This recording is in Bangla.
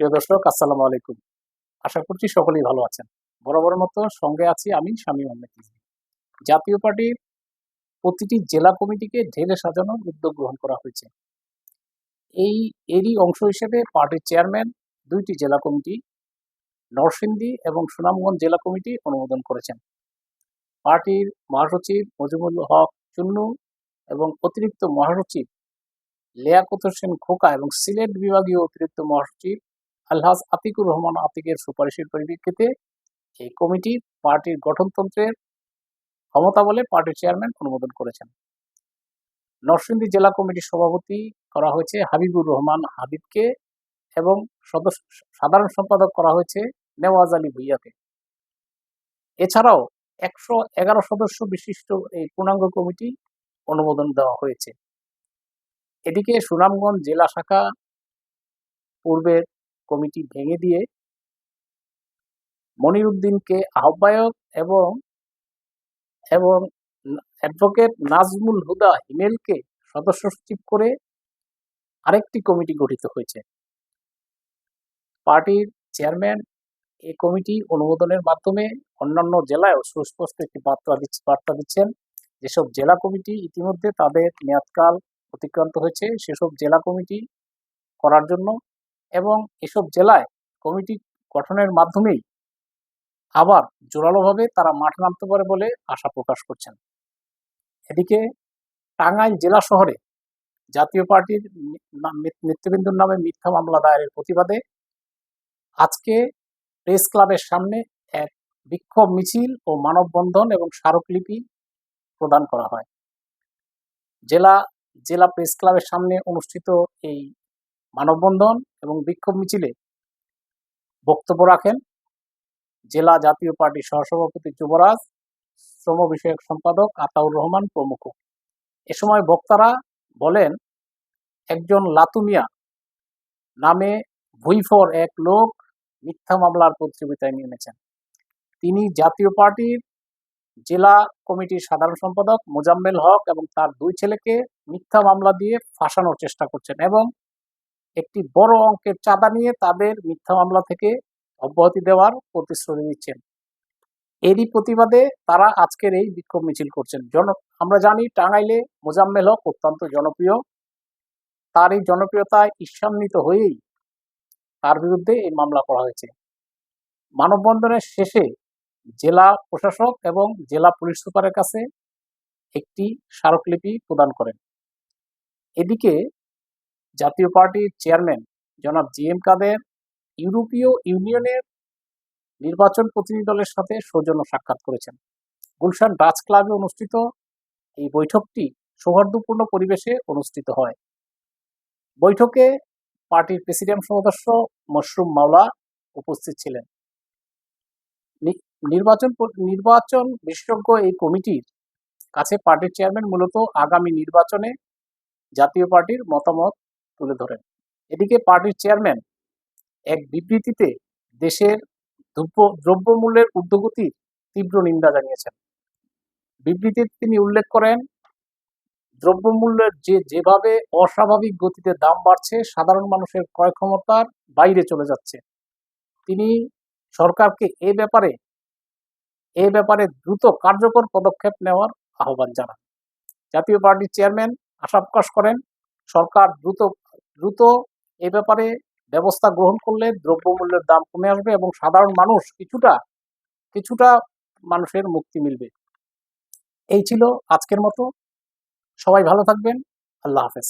প্রিয় দর্শক, আসসালামু আলাইকুম। আশা করছি সকলেই ভালো আছেন। বরাবর মতো সঙ্গে আছি আমি স্বামী মোহাম্মদ জাতীয় পার্টির প্রতিটি জেলা কমিটিকে ঢেলে সাজানোর উদ্যোগ গ্রহণ করা হয়েছে। এই, এরই অংশ হিসেবে পার্টির চেয়ারম্যান দুইটি জেলা কমিটি, নরসিংদী এবং সুনামগঞ্জ জেলা কমিটি অনুমোদন করেছেন। পার্টির মহাসচিব মজিবুল হক চুন্নু এবং অতিরিক্ত মহাসচিব লিয়াকত হোসেন খোকা এবং সিলেট বিভাগীয় অতিরিক্ত মহাসচিব আলহাজ আতিকুর রহমান আতিকের সুপারিশের পরিপ্রেক্ষিতে এই কমিটি পার্টির গঠনতন্ত্রের ক্ষমতা বলে পার্টির চেয়ারম্যান অনুমোদন করেছেন। নরসিংদী জেলা কমিটির সভাপতি করা হয়েছে হাবিবুর রহমান হাবিবকে এবং সদস্য সাধারণ সম্পাদক করা হয়েছে নেওয়াজ আলী ভুইয়াকে। এছাড়াও একশো এগারো সদস্য বিশিষ্ট এই পূর্ণাঙ্গ কমিটি অনুমোদন দেওয়া হয়েছে। এদিকে সুনামগঞ্জ জেলা শাখা পূর্বের কমিটি ভেঙে দিয়ে মনির উদ্দিনকে আহ্বায়ক এবং এবং অ্যাডভোকেট নাজমুল হুদা হিমেলকে সদস্য সচিব করে আরেকটি কমিটি গঠিত হয়েছে। পার্টির চেয়ারম্যান এই কমিটি অনুমোদনের মাধ্যমে অন্যান্য জেলায়ও সুস্পষ্ট একটি বার্তা দিচ্ছে, বার্তা দিচ্ছেন। যেসব জেলা কমিটি ইতিমধ্যে তাদের মেয়াদকাল অতিক্রান্ত হয়েছে, সেসব জেলা কমিটি করার জন্য এবং এসব জেলায় কমিটি গঠনের মাধ্যমেই আবার জোরালোভাবে তারা মাঠ নামতে পারে বলে আশা প্রকাশ করছেন। এদিকে টাঙ্গাইল জেলা শহরে জাতীয় পার্টির নেতৃবৃন্দুর নামে মিথ্যা মামলা দায়েরের প্রতিবাদে আজকে প্রেস ক্লাবের সামনে এক বিক্ষোভ মিছিল ও মানববন্ধন এবং স্মারকলিপি প্রদান করা হয়। জেলা জেলা প্রেস ক্লাবের সামনে অনুষ্ঠিত এই মানববন্ধন এবং বিক্ষোভ মিছিলে বক্তব্য রাখেন জেলা জাতীয় পার্টির সহসভাপতি যুবরাজ, শ্রম বিষয়ক সম্পাদক আতাউর রহমান প্রমুখ। এ সময় বক্তারা বলেন, একজন লাতুমিয়া নামে ভুইফর এক লোক মিথ্যা মামলার প্রতিযোগিতায় নেমেছেন। তিনি জাতীয় পার্টির জেলা কমিটির সাধারণ সম্পাদক মোজাম্মেল হক এবং তার দুই ছেলেকে মিথ্যা মামলা দিয়ে ফাঁসানোর চেষ্টা করছেন এবং একটি বড় অঙ্কের চাঁদা নিয়ে তাদের মিথ্যা মামলা থেকে অব্যাহতি দেওয়ার প্রতিশ্রুতি দিচ্ছেন। এরই প্রতিবাদে তারা আজকের এই বিক্ষোভ মিছিল করছেন। জন, আমরা জানি টাঙ্গাইলে মোজাম্মেল হক অত্যন্ত জনপ্রিয়। তার এই জনপ্রিয়তায় ঈর্ষান্বিত হয়েই তার বিরুদ্ধে এই মামলা করা হয়েছে। মানববন্ধনের শেষে জেলা প্রশাসক এবং জেলা পুলিশ সুপারের কাছে একটি স্মারকলিপি প্রদান করেন। এদিকে জাতীয় পার্টির চেয়ারম্যান জনাব জি এম কাদের ইউরোপীয় ইউনিয়নের নির্বাচন প্রতিনিধি দলের সাথে সৌজন্য সাক্ষাৎ করেছেন। গুলশান ডাচ ক্লাবে অনুষ্ঠিত এই বৈঠকটি সৌহার্দ্যপূর্ণ পরিবেশে অনুষ্ঠিত হয়। বৈঠকে পার্টির প্রেসিডেন্ট সদস্য মশরুম মাওলা উপস্থিত ছিলেন। নির্বাচন নির্বাচন বিশেষজ্ঞ এই কমিটির কাছে পার্টির চেয়ারম্যান মূলত আগামী নির্বাচনে জাতীয় পার্টির মতামত তুলে ধরেন। এদিকে পার্টির চেয়ারম্যান এক বিবৃতিতে দেশের দ্রব্য, দ্রব্যমূল্যের ঊর্ধ্বগতির তীব্র নিন্দা জানিয়েছেন। বিবৃতিতে তিনি উল্লেখ করেন, দ্রব্যমূল্যের যে যেভাবে অস্বাভাবিক গতিতে দাম বাড়ছে, সাধারণ মানুষের ক্রয় ক্ষমতার বাইরে চলে যাচ্ছে। তিনি সরকারকে এ ব্যাপারে এ ব্যাপারে দ্রুত কার্যকর পদক্ষেপ নেওয়ার আহ্বান জানান। জাতীয় পার্টির চেয়ারম্যান আশা প্রকাশ করেন, সরকার দ্রুত দ্রুত এ ব্যাপারে ব্যবস্থা গ্রহণ করলে দ্রব্যমূল্যের দাম কমে আসবে এবং সাধারণ মানুষ কিছুটা কিছুটা মানুষের মুক্তি মিলবে। এই ছিল আজকের মতো। সবাই ভালো থাকবেন। আল্লাহ হাফেজ।